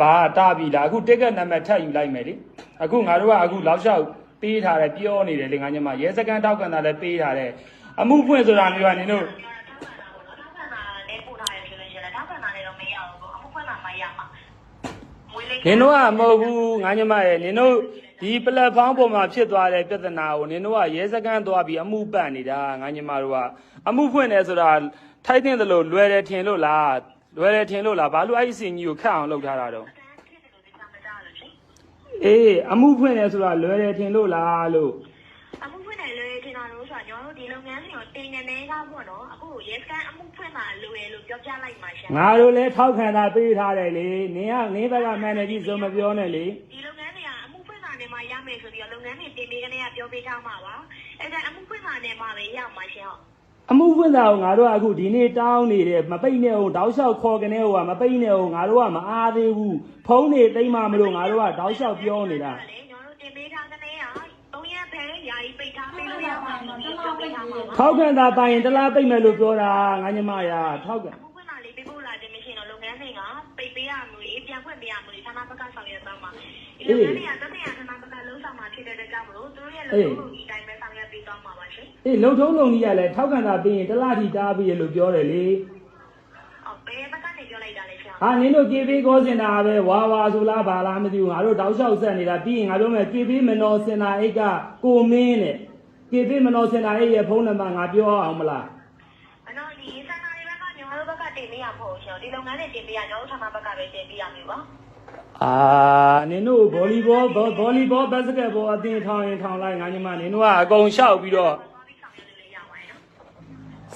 ဘာတာပြီလားအခုတက်ကက်နံပါတ်ထပ်ယူလိုက်မယ်လေအခုငါတို့ကအခုလောက်လျှောက်ပေးထားတယ်ပြောနေတယ်လေငါညမရဲစကန်တောက်ကန်တာလည်းပေးထားတယ်အမှုဖွင့်ဆိုတာမျိုးကနင်တို့ထောက်ခံတာလည်းပို့ထားရဆိုလို့ရှိရင်ထောက်ခံတာလည်းတော့မရဘူးပေါ့အမှုဖွင့်တာမှရမှာမွေးလေးနင်တို့ကမဟုတ်ဘူးငါညမရဲ့နင်တို့ဒီပလက်ဖောင်းပေါ်မှာဖြစ်သွားတဲ့ပြဿနာကိုနင်တို့ကရဲစကန်သွားပြီးအမှုပတ်နေတာငါညမတို့ကအမှုဖွင့်တယ်ဆိုတာထိုက်တဲ့သလိုလွယ်တယ်ထင်လို့လား လွယ်တယ်ထင်လို့လားဘာလို့အဲ့ဒီစင်ကြီးကိုခတ်အောင်လုပ်ထားတာတော့ဖြစ်တယ်လို့ဒီကမကြားလို့ရှိအေးအမှုဖွင့်တယ်ဆိုတာလွယ်တယ်ထင်လို့လားလို့အမှုဖွင့်တယ်လို့ထင်တာလို့ဆိုတော့ကျွန်တော်တို့ဒီလုပ်ငန်းတွေကိုတင်နေနေကပေါ့နော်အခုရဲစကန်အမှုဖွင့်တာလိုရလို့ပြောပြလိုက်ပါရှင်ငါတို့လည်းထောက်ခံတာပေးထားတယ်လေနင်ကနင်းဘက်ကမန်နေကြီးစုံမပြောနဲ့လေဒီလုပ်ငန်းတွေကအမှုဖွင့်တာနဲ့မှရမယ်ဆိုပြီးတော့လုပ်ငန်းတွေတင်ပေးကနေကပြောပေးထားမှာပါအဲဒါအမှုဖွင့်တာနဲ့မှပဲရမှာရှင်ဟုတ် အမှုဖွင့်တာကိုငါတို့ကအခုဒီနေ့တောင်းနေတယ်မပိတ်နဲ့ဟိုတောက်လျှောက်ခေါ်ကနေဟိုကမပိတ်နဲ့ဟိုငါတို့ကမအားသေးဘူးဖုံးနေသိမ့်မမလို့ငါတို့ကတောက်လျှောက်ပြောနေတာလေကျွန်တော်တို့တင်ပေးထားတဲ့က3ရက်ပဲယာယီပိတ်ထားပေးလို့ရမှာဆိုပြီးပြောပေးထားမှာပါထောက်ခံတာပိုင်ရင်တစ်လားပိတ်မယ်လို့ပြောတာငါညမရာထောက်ခံအခုကလေးပေးဖို့လာတယ်မရှိတော့လုပ်ငန်းတွေကပိတ်ပေးရမလို့ပြန်ဖွင့်ပေးရမလို့ဌာနဘက်ကဆောင်ရွက်သွားမှာဒီလုပ်ငန်းတွေကသက်ဆိုင်ရာဌာနဘက်ကလုံးဆောင်မှာဖြစ်တဲ့အတွက်ကြောင့်မလို့သူတို့ရဲ့လုပ်ငန်းကိုဒီတိုင်း အေးလုံထုံးလုံကြီးကလည်းထောက်ခံတာပေးရင်တစ်လားထိတားပြီးရလို့ပြောတယ်လေ။အော်ဘယ်ဘက်ကနေပြောလိုက်တာလဲဆရာဟာနင်တို့ကေပေးကောစင်တာပဲဝါဝါဆိုလားဘာလားမသိဘူးငါတို့တောက်လျှောက်ဆက်နေတာပြီးရင်ငါတို့မဲ့ကေပေးမနော်စင်တာအိတ်ကကိုမင်းနဲ့ကေပေးမနော်စင်တာအိတ်ရဲ့ဖုန်းနံပါတ်ငါပြောအောင်မလား။အနော်ဒီစံနာတွေဘက်ကညီမတို့ဘက်ကတင်ပေးရဖို့ရှင်ဒီလုပ်ငန်းတွေတင်ပေးရညီမတို့ဌာနဘက်ကပဲတင်ပေးရမယ်ပါအာနင်တို့ဗော်လီဘောဗော်လီဘောဘတ်စကတ်ဘောအသင်းထောင်းရင်ထောင်းလိုက်ငါညီမနင်တို့ကအကုန်လျှောက်ပြီးတော့။သွားပြီးဆောင်ရွက်လို့ရပါတယ်နော်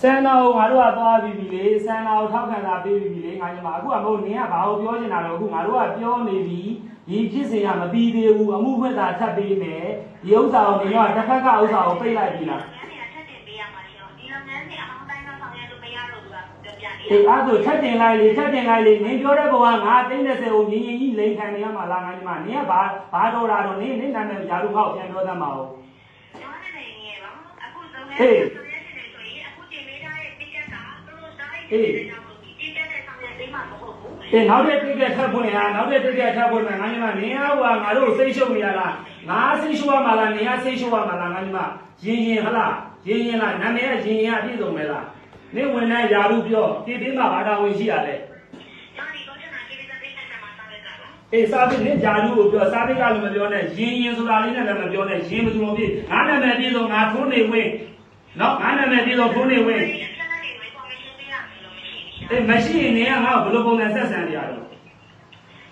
စန်နာကိုငါတို့ကသွားပြီးပြီလေစန်နာကိုထောက်ခံတာပေးပြီးပြီလေငါညီမအခုကမဟုတ်နင်ကဘာကိုပြောချင်တာတော့အခုငါတို့ကပြောနေပြီဒီဖြစ်စဉ်ကမပြီးသေးဘူးအမှုဖွင့်တာထပ်ပေးမယ်ဒီဥစ္စာကိုနင်ကတစ်ဖက်ကဥစ္စာကိုပိတ်လိုက်ပြီလား။လုပ်ငန်းတွေကထပ်တင်ပေးရမှာရှင်ဒီလုပ်ငန်းတွေအအောင်တိုင်းကဆောင်ရွက်လို့မရတော့ဘူးကပြောပြနေအေးအဲ့ဒါဆိုထပ်တင်လိုက်လေထပ်တင်လိုက်လေနင်ပြောတဲ့ဘဝငါသိန်း30ကိုငင်းငင်းကြီးလိန်ခံနေရမှာလားငါညီမနင်ကဘာဘာတော်တာတော့နင်နင်နာမည်ယာရုခောက်ပြန်ပြောသမ်းပါဦး။ကျွ တို့တိုင်းနေတဲ့ကြောင့်ဒီ ticket နဲ့ဆောင်ရွက်ပေးမှာမဟုတ်ဘူး။အေးနောက်တဲ့တိကျထပ်ဖွင့်ရနောက်တဲ့တိကျထပ်ဖွင့်မယ်ငါညီမနင်ကဟိုငါတို့စိတ်ရှုပ်နေရလားငါစိတ်ရှုပ်ရမှာလားနင်ကစိတ်ရှုပ်ရမှာလားငါညီမရင်ရင်ဟလားရင်ရင်လားနာမည်ကရင်ရင်အပြည့်စုံမယ်လားနင်ဝင်တဲ့ယာရုပြောဒီတင်းမှာဘာသာဝင်ရှိရလဲဒါဒီကောချင်တာကိစ္စတွေနဲ့ဆက်မှာဆောင်ရွက်တာပါအေးစာပိနင်ယာရုကိုပြောစာပိကလည်းမပြောနဲ့ရင်ရင်ဆိုတာလေးနဲ့လည်းမပြောနဲ့ရင်မစုံပြည့်ငါနာမည်ပြည့်စုံငါထုံးနေဝင်နော်ငါနာမည်ပြည့်စုံထုံးနေဝင် အေးမရှိရင်နင်ကငါ့ကိုဘယ်လိုပုံစံဆက်ဆံနေရတော့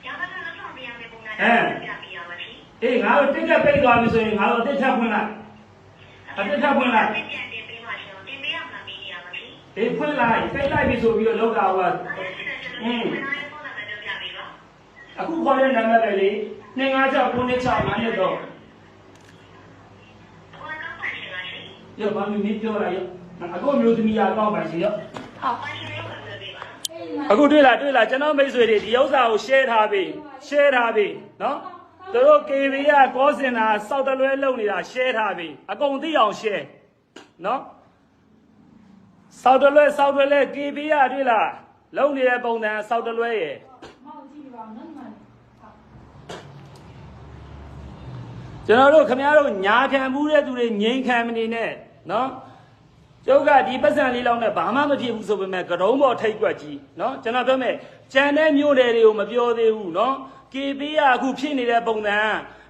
ရပါတော့လောက်ဆောင်ပြရမယ့်ပုံစံနဲ့ပြပြရပါရှိအေးငါတို့တိကျပိတ်သွားပြီဆိုရင်ငါတို့အတစ်ထပ်ဖွင့်လိုက်။တင်တင်ပေးပါရှင်။တင်ပေးရမှာမင်းရပါရှိအေးဖွင့်လိုက်ပိတ်လိုက်ပြီဆိုပြီးတော့လောက်တာဟိုက။အဲဒီတဲ့ချက်တွေဝင်လာတဲ့ပုံစံနဲ့ပြပြပေးပါအခုခေါ်တဲ့နံပါတ်ပဲလေ256 96 9တော့။ဟိုကောက်ပါရှင်လားရှင်ရောဘာမင်းပြောလိုက်ရောအခုမျိုးသမီးရကောက်ပါရှင်ရော။ဟောပါရှင်ရောပြောပေးပါ အခုတွေ့လားတွေ့လားကျွန်တော်မိတ်ဆွေတွေဒီဥစ္စာကို share ထားပြီ share ထားပြီနော်သူတို့ KB ကကောစင်တာစောက်တလွဲလုံနေတာ share ထားပြီအကုန်သိအောင် share နော်စောက်တလွဲစောက်တလွဲ KB ကတွေ့လားလုံနေတဲ့ပုံစံစောက်တလွဲရဲ့ကျွန်တော်တို့ခမရတို့ညာခံမှုတဲ့သူတွေငြိမ်ခံမနေနဲ့နော် ကျုပ်ကဒီပတ်စံလေးလောက်နဲ့ဘာမှမဖြစ်ဘူးဆိုပေမဲ့ကရုံးပေါ်ထိတ်ကွက်ကြီးနော်ကျွန်တော်ပြောမယ်ကြံတဲ့မြို့နယ်တွေကိုမပြောသေးဘူးနော် KB ကအခုဖြစ်နေတဲ့ပုံစံ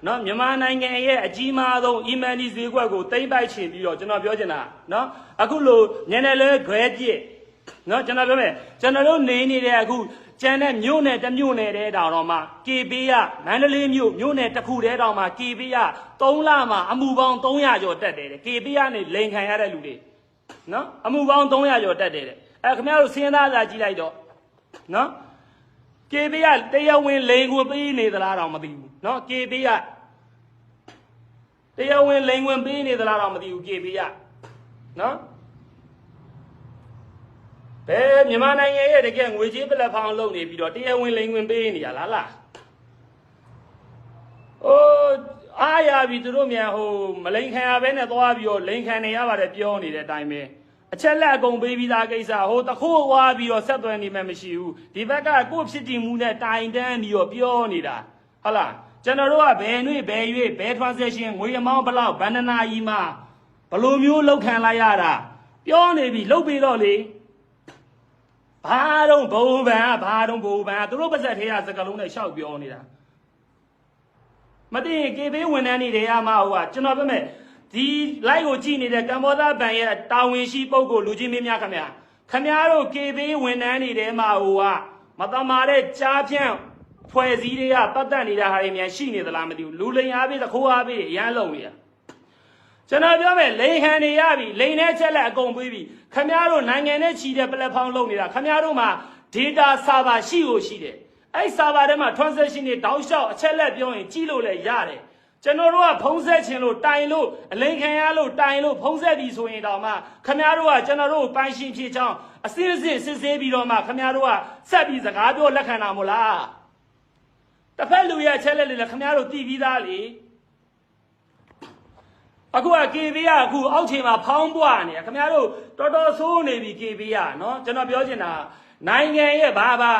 နော်မြန်မာနိုင်ငံရဲ့အကြီးမားဆုံး email ဈေးကွက်ကိုတိမ့်ပိုက်ချင်ပြီးတော့ကျွန်တော်ပြောချင်တာနော်အခုလိုညနေလဲခွဲပြစ်နော်ကျွန်တော်ပြောမယ်ကျွန်တော်တို့နေနေတဲ့အခုကျန်တဲ့မြို့နယ်တစ်မြို့နယ်တဲ့တောင်တော့မှ KB ကမန္တလေးမြို့မြို့နယ်တစ်ခုတည်းတောင်မှ KB က3လမှာအမှုပေါင်း300ကျော်တက်တယ်တဲ့ KB ကနေလိန်ခံရတဲ့လူတွေ နော်အမှုပေါင်း300ကျော်တက်တယ်တဲ့အဲခင်ဗျားတို့စဉ်းစားစာကြည့်လိုက်တော့နော် KB ကတရားဝင်လိန်ကိုပေးနေသလားတော့မသိဘူးနော် KB ကတရားဝင်လိန်ဝင်ပေးနေသလားတော့မသိဘူး KB ကနော်ဘယ်မြန်မာနိုင်ငံရဲ့တကယ်ငွေကြေးပလက်ဖောင်းလုပ်နေပြီးတော့တရားဝင်လိန်ဝင်ပေးနေရလားလားအိုး အားရပြီသူတို့မြန်ဟိုမလိန်ခံရဘဲနဲ့သွားပြီးတော့လိန်ခံနေရပါတယ်ပြောနေတဲ့အတိုင်းပဲအချက်လက်အကုန်ပေးပြီးသားကိစ္စဟိုတခိုးဝါပြီးတော့ဆက်သွယ်နေမှမရှိဘူးဒီဘက်ကကိုယ့်ဖြစ်တည်မှုနဲ့တိုင်တန်းပြီးတော့ပြောနေတာဟုတ်လားကျွန်တော်တို့ကဘယ်နှွေဘယ်ရွေ့ဘယ် transaction ငွေအမောင်းဘလောက်ဘန္ဒနာကြီးမှာဘလိုမျိုးလောက်ခံလိုက်ရတာပြောနေပြီလုတ်ပြီးတော့လေဘာတော့ဘုံဗန်ကဘာတော့ဘုံဗန်ကသူတို့ပါဇက်ထဲကစကလုံးနဲ့ရှောက်ပြောနေတာ မသိရင် KB ဝန်ထမ်းတွေတွေကမှဟိုကကျွန်တော်ပြောမယ်ဒီ live ကိုကြည့်နေတဲ့ကမ္ဘောဇဘဏ်ရဲ့တာဝန်ရှိပုဂ္ဂိုလ်လူကြီးမင်းများခင်ဗျာခင်ဗျားတို့ KB ဝန်ထမ်းတွေထဲမှာဟိုကမတမာတဲ့ကြားဖြန့်ဖွဲ့စည်းတွေကပတ်သက်နေတာဟာတွေများရှိနေသလားမသိဘူးလူလိန်အားပေးသခိုးအားပေးရမ်းလုံးနေတာကျွန်တော်ပြောမယ်လိန်ဟန်တွေရပြီလိန်နဲ့ချက်လက်အကုန်ပြီးပြီခင်ဗျားတို့နိုင်ငံနဲ့ချီတဲ့ platform လုပ်နေတာခင်ဗျားတို့မှာ data server ရှိကိုရှိတယ် အဲ့ server ထဲမှာ transaction တွေတောက်လျှောက်အချက်လက်ပြောရင်ကြည့်လို့လည်းရတယ်ကျွန်တော်တို့ကဖုံးဆက်ခြင်းလို့တိုင်လို့အလိန်ခံရလို့တိုင်လို့ဖုံးဆက်ပြီဆိုရင်တောင်မှခမများတို့ကကျွန်တော်တို့ကိုပိုင်ရှင်ဖြစ်ချောင်းအစစ်အစစ်စစ်ဆေးပြီးတော့မှခမများတို့ကဆက်ပြီးစကားပြောလက်ခံတာမို့လားတစ်ဖက်လူရဲ့အချက်လက်တွေလည်းခမများတို့တည်ပြီးသားလေအခုက KB ကအခုအောက်ခြေမှာဖောင်းပွားနေတယ်ခင်ဗျားတို့တော်တော်ဆိုးနေပြီ KB ကနော်ကျွန်တော်ပြောချင်တာနိုင်ငံရဲ့ဘာဘာ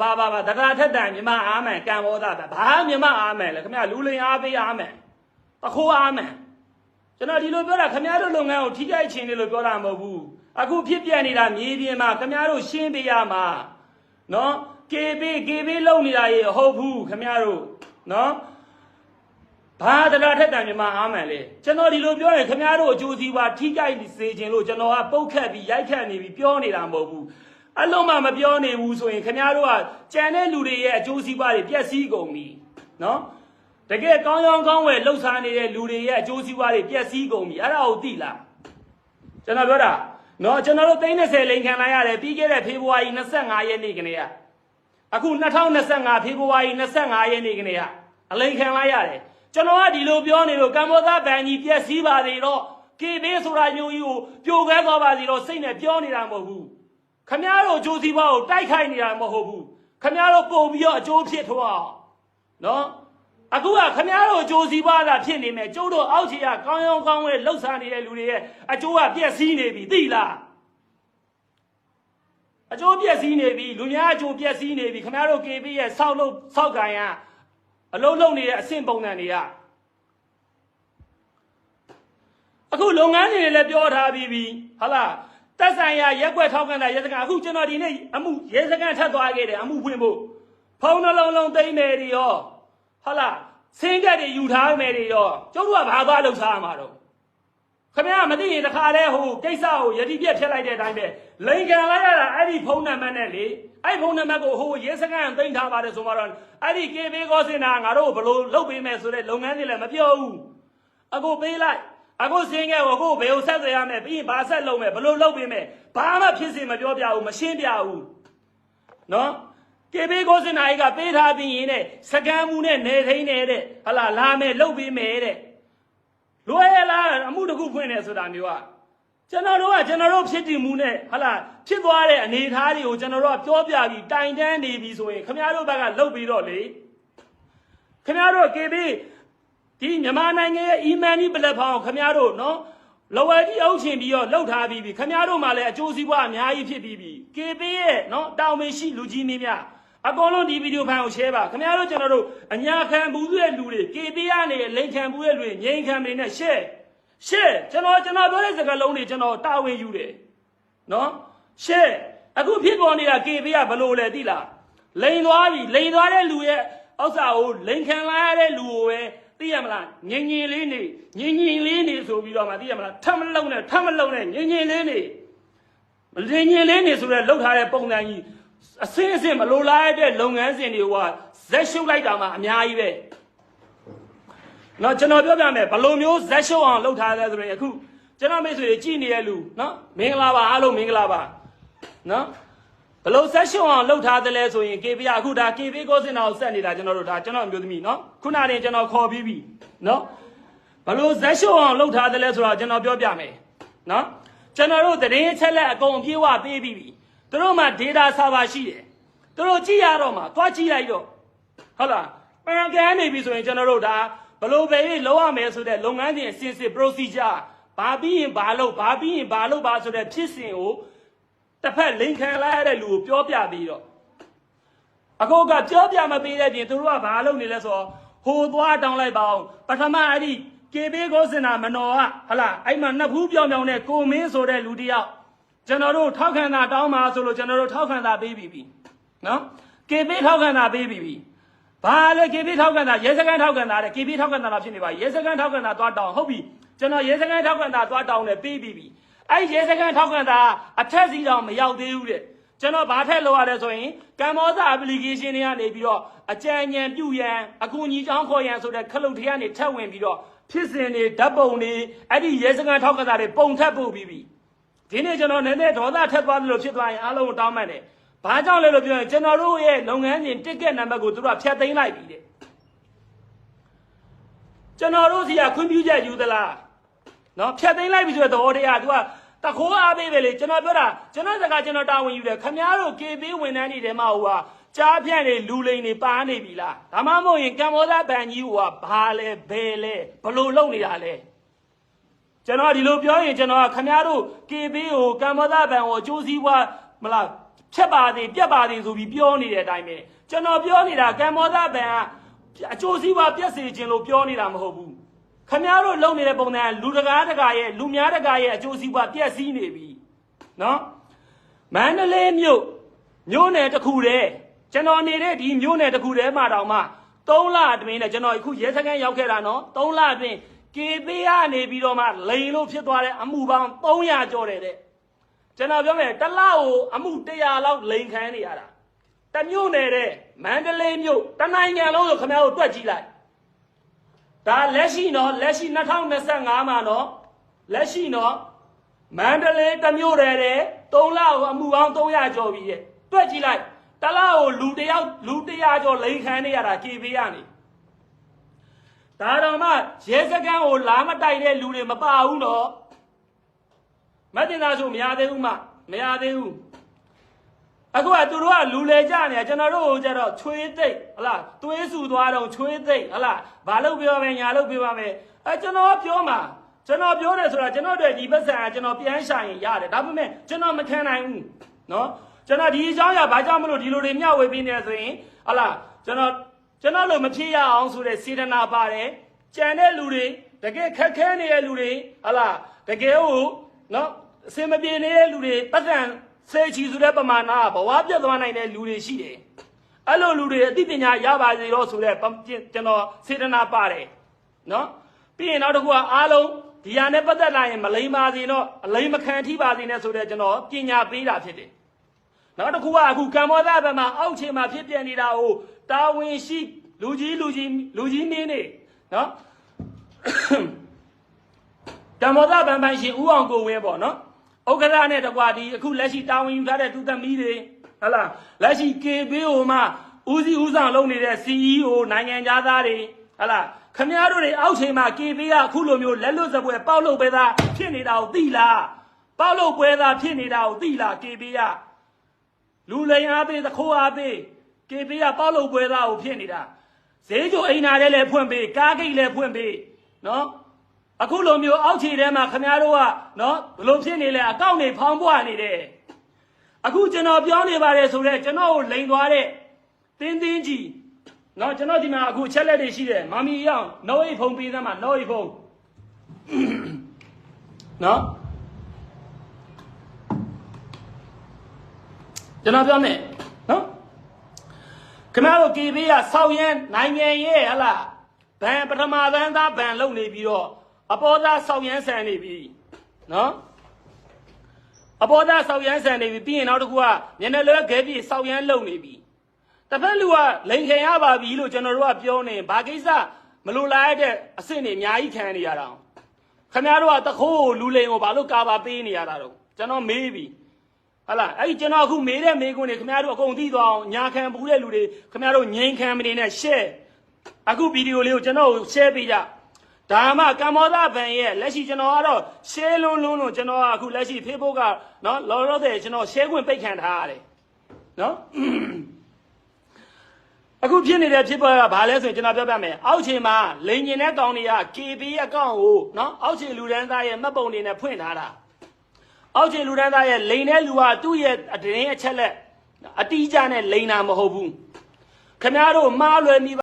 ဘာဘာဘာတရားထက်တန်မြမအားမယ်ကံဘောသားဘာမြမအားမယ်လဲခင်ဗျားလူလင်အားပေးအားမယ်တခိုးအားမယ်ကျွန်တော်ဒီလိုပြောတာခင်ဗျားတို့လုပ်ငန်းကိုထိခိုက်ခြင်းတွေလို့ပြောတာမဟုတ်ဘူးအခုဖြစ်ပြနေတာမြေပြင်မှာခင်ဗျားတို့ရှင်းပေးရမှာနော် KB KB လုံနေတာရေဟုတ်ဘူးခင်ဗျားတို့နော်ဘာတရားထက်တန်မြန်မာအားမှန်လေကျွန်တော်ဒီလိုပြောရင်ခင်ဗျားတို့အကျိုးစီးပွားထိကြိုက်စေခြင်းလို့ကျွန်တော်ကပုတ်ခတ်ပြီးရိုက်ခတ်နေပြီးပြောနေတာမဟုတ်ဘူး အလုံးမမပြောနေဘူးဆိုရင်ခင်ဗျားတို့ကကြံတဲ့လူတွေရဲ့အကျိုးစီးပွားတွေပျက်စီးကုန်ပြီနော်တကယ်ကောင်းကောင်းကောင်းဝယ်လှုပ်ရှားနေတဲ့လူတွေရဲ့အကျိုးစီးပွားတွေပျက်စီးကုန်ပြီအဲ့ဒါကိုသိလားကျွန်တော်ပြောတာနော်ကျွန်တော်တို့30လိန်ခံလိုက်ရတယ်ပြီးခဲ့တဲ့ဖေဖော်ဝါရီ25ရက်နေ့ကနေကအခု2025ဖေဖော်ဝါရီ25ရက်နေ့ကနေကအလိန်ခံလိုက်ရတယ်ကျွန်တော်ကဒီလိုပြောနေလို့ကမ္ဘောဇဘန်ကြီးပြက်စီးပါသေးတော့ကေဘေးဆိုတာမျိုးကြီးကိုပြိုခဲသွားပါသေးတော့စိတ်နဲ့ပြောနေတာမဟုတ်ဘူး ခမည်းတော်အကျိုးစီးပွားကိုတိုက်ခိုက်နေတာမဟုတ်ဘူးခမည်းတော်ပုံပြီးတော့အကျိုးဖြစ်ထွားနော်အခုကခမည်းတော်အကျိုးစီးပွားသာဖြစ်နေမယ်ကျုပ်တို့အောက်ခြေကကောင်းရောင်းကောင်းဝဲလှုပ်ရှားနေတဲ့လူတွေရဲ့အကျိုးကပြက်စီးနေပြီသိလားအကျိုးပြက်စီးနေပြီလူများအကျိုးပြက်စီးနေပြီခမည်းတော်ကေဘေးရဲ့ဆောက်လို့ဆောက်ကန်ရအလုံးလုံးနေတဲ့အဆင့်ပုံစံတွေကအခုလုပ်ငန်းတွေလည်းပြောထားပြီးပြီဟာလား တက်ဆိုင်ရာရက်ွက်ထောက်ကန်တာရဲစခန်းအခုကျွန်တော်ဒီနေ့အမှုရဲစခန်းထပ်သွားခဲ့တယ်အမှုဖွင့်ဖို့ဖုံးနှလုံးလုံးသိမ့်မယ်တွေရောဟာလားဆင်းကက်တွေယူထားမယ်တွေရောကျုပ်တို့ကဘာသွားလှုပ်ရှားမှာတော့ခမရမသိရင်တခါလဲဟိုကိစ္စကိုယတိပြက်ဖြတ်လိုက်တဲ့အတိုင်းပဲလိန်ကန်လိုက်ရတာအဲ့ဒီဖုန်းနံပါတ်နဲ့လေအဲ့ဖုန်းနံပါတ်ကိုဟိုရဲစခန်းသိမ်းထားပါတယ်ဆိုမှတော့အဲ့ဒီ KB ကောစင်တာငါတို့ဘလို့လုပ်ပေးမယ်ဆိုတဲ့လုပ်ငန်းတွေလည်းမပြောဘူးအခုပေးလိုက် အခုစင်းခဲ့ကိုအခုဘယ်ကိုဆက်သွယ်ရမယ်ပြီးရင်ဘာဆက်လုပ်မယ်ဘလို့လုပ်ပေးမယ်ဘာမှဖြစ်စေမပြောပြဘူးမရှင်းပြဘူးနော် KB ကောစင်တာကြီးကပေးထားပြီးရင်တဲ့စကန်မှုနဲ့နေသိန်းနေတဲ့ဟလာလာမယ်လုပ်ပေးမယ်တဲ့လွယ်ရလားအမှုတစ်ခုဖွင့်နေဆိုတာမျိုးကကျွန်တော်တို့ကကျွန်တော်တို့ဖြစ်တည်မှုနဲ့ဟလာဖြစ်သွားတဲ့အနေအထားတွေကိုကျွန်တော်တို့ကပြောပြပြီးတိုင်တန်းနေပြီဆိုရင်ခမရတို့ဘက်ကလှုပ်ပြီးတော့လေခမရတို့ KB ဒီမြန်မာနိုင်ငံရဲ့ e-money platform ကိုခမရတို့နော်လော်ဝယ်ကြီးအုပ်ချင်ပြီးတော့လှုပ်ထားပြီးပြီခမရတို့မှလည်းအကျိုးစီးပွားအများကြီးဖြစ်ပြီးပြီ KB ရဲ့နော်တောင်မရှိလူကြီးမင်းများအကုန်လုံးဒီဗီဒီယိုဖိုင်ကို share ပါခင်ဗျားတို့ကျွန်တော်တို့အညာခံဘူးတဲ့လူတွေ KB ကနေလိန်ခံဘူးတဲ့လူတွေငိန်ခံတွေနဲ့ share share ကျွန်တော်ကျွန်တော်ပြောတဲ့စကားလုံးတွေကျွန်တော်တာဝန်ယူတယ်နော် share အခုဖြစ်ပေါ်နေတာ KB ကဘလို့လဲသိလားလိန်သွားပြီလိန်သွားတဲ့လူရဲ့ဥစ္စာကိုလိန်ခံလာရတဲ့လူကိုပဲ သိရမလားငင်ငင်လေးနေငင်ငင်လေးနေဆိုပြီးတော့မှသိရမလားထပ်မလုံးနဲ့ထပ်မလုံးနဲ့ငင်ငင်လေးနေမလင်ငင်လေးနေဆိုတော့လှုပ်ထားတဲ့ပုံစံကြီးအစင်းအစင်းမလိုလားတဲ့လုပ်ငန်းစဉ်တွေကဇက်ရှုပ်လိုက်တာမှအများကြီးပဲနော်ကျွန်တော်ပြောပြမယ်ဘယ်လိုမျိုးဇက်ရှုပ်အောင်လုပ်ထားလဲဆိုရင်အခုကျွန်တော်မိတ်ဆွေတွေကြည်နေတဲ့လူနော်မင်္ဂလာပါအားလုံးမင်္ဂလာပါနော် ဘယ်လိုဇက်ရှုပ်အောင်လုပ်ထားတယ်လဲဆိုရင် KB အခုဒါ KB ကိုစင်တာကိုဆက်နေတာကျွန်တော်တို့ဒါကျွန်တော်အမျိုးသမီးနော်ခုနတင်ကျွန်တော်ခေါ်ပြီးပြီနော်ဘယ်လိုဇက်ရှုပ်အောင်လုပ်ထားတယ်လဲဆိုတော့ကျွန်တော်ပြောပြမယ်နော်ကျွန်တော်တို့တရင်ချက်လက်အကုန်ပြေးဝပေးပြီးပြီသူတို့မှာ data server ရှိတယ်သူတို့ကြည့်ရတော့မှာသွားကြည့်လိုက်တော့ဟုတ်လားပန်ကန်နေပြီဆိုရင်ကျွန်တော်တို့ဒါဘလို့ပဲလောက်ရမယ်ဆိုတဲ့လုပ်ငန်းစဉ်အစဉ်အစစ် procedure ဘာပြီးရင်ဘာလို့ဘာပြီးရင်ဘာလို့ပါဆိုတဲ့ဖြစ်စဉ်ကို တစ်ဖက်လိန်ခံလိုက်ရတဲ့လူကိုပြောပြပြီးတော့အခုကပြောပြမပေးတဲ့ပြင်သူတို့ကဘာလုပ်နေလဲဆိုတော့ဟိုသွားတောင်းလိုက်ပါအောင်ပထမအဲ့ဒီကေဘေးကိုစင်နာမနော်ကဟလာအဲ့မှာနှစ်ဖူးပြောင်ပြောင်နဲ့ကိုမင်းဆိုတဲ့လူတစ်ယောက်ကျွန်တော်တို့ထောက်ခံတာတောင်းပါဆိုလို့ကျွန်တော်တို့ထောက်ခံတာပေးပြီးပြီနော်ကေဘေးထောက်ခံတာပေးပြီးပြီဘာလဲကေပီထောက်ကန်တာရဲစခန်းထောက်ကန်တာတဲ့ကေပီထောက်ကန်တာလားဖြစ်နေပါရဲစခန်းထောက်ကန်တာသွားတောင်းဟုတ်ပြီကျွန်တော်ရဲစခန်းထောက်ကန်တာသွားတောင်းတယ်ပြီးပြီပြီ အဲ့ရဲစခန်းထောက်ကန်တာအထက်စီတောင်မရောက်သေးဘူးတဲ့ကျွန်တော်ဘာထက်လောက်ရလဲဆိုရင်ကမ္ဘောဇ application တွေကနေပြီးတော့အကြံဉာဏ်ပြုရန်အကူအညီချောင်းခေါ်ရန်ဆိုတဲ့ခလုတ်ထရကနေထက်ဝင်ပြီးတော့ဖြစ်စဉ်တွေဓာတ်ပုံတွေအဲ့ဒီရဲစခန်းထောက်ကန်တာတွေပုံထက်ပို့ပြီးပြီဒီနေ့ကျွန်တော်နည်းနည်းဒေါသထက်သွားသလိုဖြစ်သွားရင်အားလုံးကိုတောင်းပန်တယ်။ဘာကြောင့်လဲလို့ပြောရင်ကျွန်တော်တို့ရဲ့လုပ်ငန်းရှင်တစ်ကက်နံပါတ်ကိုသူတို့ကဖျက်သိမ်းလိုက်ပြီတဲ့။ကျွန်တော်တို့စီကခွင့်ပြုချက်ယူသလား။နော်ဖျက်သိမ်းလိုက်ပြီဆိုတဲ့သဘောတရားသူက တခိုးအားပေးပဲလေကျွန်တော်ပြောတာကျွန်တော်စကားကျွန်တော်တာဝန်ယူတယ်ခမည်းတော်ကေပေးဝန်ထမ်းတွေထဲမှာဟိုကကြားဖြန့်နေလူလိန်တွေပါနေပြီလား။ဒါမှမဟုတ်ရင်ကံမောဇဗန်ကြီးဟိုကဘာလဲဘယ်လဲဘလို့လုပ်နေတာလဲ။ကျွန်တော်ဒီလိုပြောရင်ကျွန်တော်ကခမားတို့ KB ကိုကမ္ဘောဇဘဏ်ကိုအကျိုးစီးပွားမလားဖြတ်ပါသေးပြတ်ပါသေးဆိုပြီးပြောနေတဲ့အတိုင်းပဲကျွန်တော်ပြောနေတာကမ္ဘောဇဘဏ်ကအကျိုးစီးပွားပြတ်စေခြင်းလို့ပြောနေတာမဟုတ်ဘူး ခမားတို့လုပ်နေတဲ့ပုံစံကလူတကားတကာရဲ့လူများတကာရဲ့အကျိုးစီးပွားပြတ်စည်းနေပြီနော်မန္တလေးမြို့မြို့နယ်တစ်ခုတည်းကျွန်တော်နေတဲ့ဒီမြို့နယ်တစ်ခုတည်းမှာတောင်မှ3လအတွင်းနဲ့ကျွန်တော်အခုရဲစခန်းရောက်ခဲ့တာနော်3လအတွင်း KB ကနေပြီးတော့မှလိန်လို့ဖြစ်သွားတဲ့အမှုပေါင်း300ကျော်တယ်တဲ့ကျွန်တော်ပြောမယ်တစ်လကိုအမှု100လောက်လိန်ခံနေရတာတမျိုးနယ်တဲ့မန္တလေးမြို့တနိုင်ငံလုံးကိုခင်ဗျားတို့တွက်ကြည့်လိုက် ဒါလက်ရှိနော်လက်ရှိ2025မှာနော်လက်ရှိနော်မန္တလေးတမျိုးတယ်တဲ့3လကိုအမှုပေါင်း300ကျော်ပြီတဲ့တွက်ကြည့်လိုက်တစ်လကိုလူတစ်ယောက်လူ100ကျော်လိန်ခံနေရတာ KB ကနေဒါတော့မှရဲစခန်းကိုလာမတိုက်တဲ့လူတွေမပါဘူးတော့မတင်သားဆိုမရသေးဘူးမမရသေးဘူး အခုကသူတို့ကလူလေကြနေကျွန်တော်တို့ကကြတော့ချွေးသိပ်ဟလားသွေးဆူသွားတော့ချွေးသိပ်ဟလားဘာလို့ပြောမယ်ညာလို့ပြောပါမယ်အဲကျွန်တော်ပြောမှာကျွန်တော်ပြောတယ်ဆိုတာကျွန်တော်တို့ဒီပတ်စံကကျွန်တော်ပြန်ရှာရင်ရတယ်ဒါပေမဲ့ကျွန်တော်မခံနိုင်ဘူးနော်ကျွန်တော်ဒီအကြောင်းအရာဘာကြောင့်မလို့ဒီလိုတွေမျှဝေပေးနေလဲဆိုရင်ဟလားကျွန်တော်ကျွန်တော်လို့မဖြစ်ရအောင်ဆိုတဲ့စေတနာပါတယ်ကြံတဲ့လူတွေတကယ်ခက်ခဲနေတဲ့လူတွေဟလာတကယ်ကိုနော်အစင်မပြေနေတဲ့လူတွေပတ်စံ စေချီဆိုတဲ့ပမာဏကဘဝပြတ်သွားနိုင်တဲ့လူတွေရှိတယ်အဲ့လိုလူတွေအသိပညာရပါစေတော့ဆိုတဲ့ပကျွန်တော်စေတနာပါတယ်နော်ပြီးရင်နောက်တစ်ခုကအားလုံးဒီဟာနဲ့ပတ်သက်လာရင်မလိမ္မာစေတော့အလိမ္မခံထိပါစေနဲ့ဆိုတဲ့ကျွန်တော်ပညာပေးတာဖြစ်တယ်နောက်တစ်ခုကအခုကမ္ဘောဇဘက်မှာအောက်ခြေမှာဖြစ်ပြနေတာကိုတာဝန်ရှိလူကြီးလူကြီးလူကြီးမင်းနေနော်ကမ္ဘောဇဘန်ပိုင်ရှင်ဦးအောင်ကိုဝင်းပေါ့နော် ဥက္ကဋ္ဌနဲ့တကွာဒီအခုလက်ရှိတာဝန်ယူထားတဲ့သူသမီးတွေဟလာလက်ရှိ KB ဟိုမှာဦးစီးဦးဆောင်လုပ်နေတဲ့ CEO နိုင်ငံသားတွေဟလာခမည်းတော်တွေအောက်ခြေမှာ KB ကအခုလိုမျိုးလက်လွတ်စပွဲပေါက်လို့ပဲသားဖြစ်နေတာကိုသိလားပေါက်လို့ပွဲသားဖြစ်နေတာကိုသိလား KB ကလူလိန်အားပေးသခိုးအားပေးကေပေးကပေါက်လို့ပွဲသားကိုဖြစ်နေတာဈေးချိုအိမ်နာလည်းလည်းဖွင့်ပေးကားဂိတ်လည်းဖွင့်ပေးနော် အခုလိုမျိုးအောက်ခြေထဲမှာခမရတို့ကနော်ဘလို့ဖြစ်နေလဲအကောင့်တွေဖောင်းပွားနေတယ်အခုကျွန်တော်ပြောနေပါတယ်ဆိုတော့ကျွန်တော်ကိုလိန်သွားတဲ့တင်းတင်းကြီးနော်ကျွန်တော်ဒီမှာအခုချက်လက်တွေရှိတယ်မမီရောက်နှုတ်အိတ်ဖုံပေးသမ်းမှာနှုတ်အိတ်ဖုံနော်ကျွန်တော်ပြောမယ်နော်ခင်ဗျားတို့ KB ကဆောက်ရန်နိုင်ငံရဲ့ဟလာဘန်ပထမသန်းသားဘန်လုံနေပြီးတော့ အပေါ်သားဆောက်ရန်ဆန်နေပြီနော်အပေါ်သားဆောက်ရန်ဆန်နေပြီပြီးရင်နောက်တစ်ခုကညနေလွဲခဲပြေဆောက်ရန်လုံနေပြီတစ်ဖက်လူကလိန်ခင်ရပါပြီလို့ကျွန်တော်တို့ကပြောနေဘာကိစ္စမလိုလားတဲ့အစ်စ်နေအများကြီးခံနေရတာခင်ဗျားတို့ကတခိုးကိုလူလိန်ကိုဘာလို့ကာပါပေးနေရတာတော့ကျွန်တော်မေးပြီဟလာအဲ့ဒီကျွန်တော်အခုမေးတဲ့မေးခွန်းတွေခင်ဗျားတို့အကုန်သိသွားအောင်ညာခံပူတဲ့လူတွေခင်ဗျားတို့ငိန်ခံမနေနဲ့ share အခုဗီဒီယိုလေးကိုကျွန်တော်ကို share ပေးကြ ဒါမှကမ္ဘောဇဘန်ရဲ့လက်ရှိကျွန်တော်ကတော့ share လုံးလုံးလုံးကျွန်တော်ကအခုလက်ရှိ Facebook ကနော်လောလောဆယ်ကျွန်တော် share ခွင့်ပိတ်ခံထားရတယ်နော်အခုဖြစ်နေတဲ့ဖြစ်ပေါ်ကဘာလဲဆိုရင်ကျွန်တော်ပြောပြမယ်အောက်ခြေမှာလိန်ကျင်တဲ့ကောင်တွေက KB အကောင့်ကိုနော်အောက်ခြေလူဒန်းသားရဲ့မှတ်ပုံတွေနဲ့ဖွင့်ထားတာအောက်ခြေလူဒန်းသားရဲ့လိန်တဲ့လူကသူ့ရဲ့အတင်းအချက်လက်အတီးကျနဲ့လိန်တာမဟုတ်ဘူးခင်ဗျားတို့မှားလွယ်မိ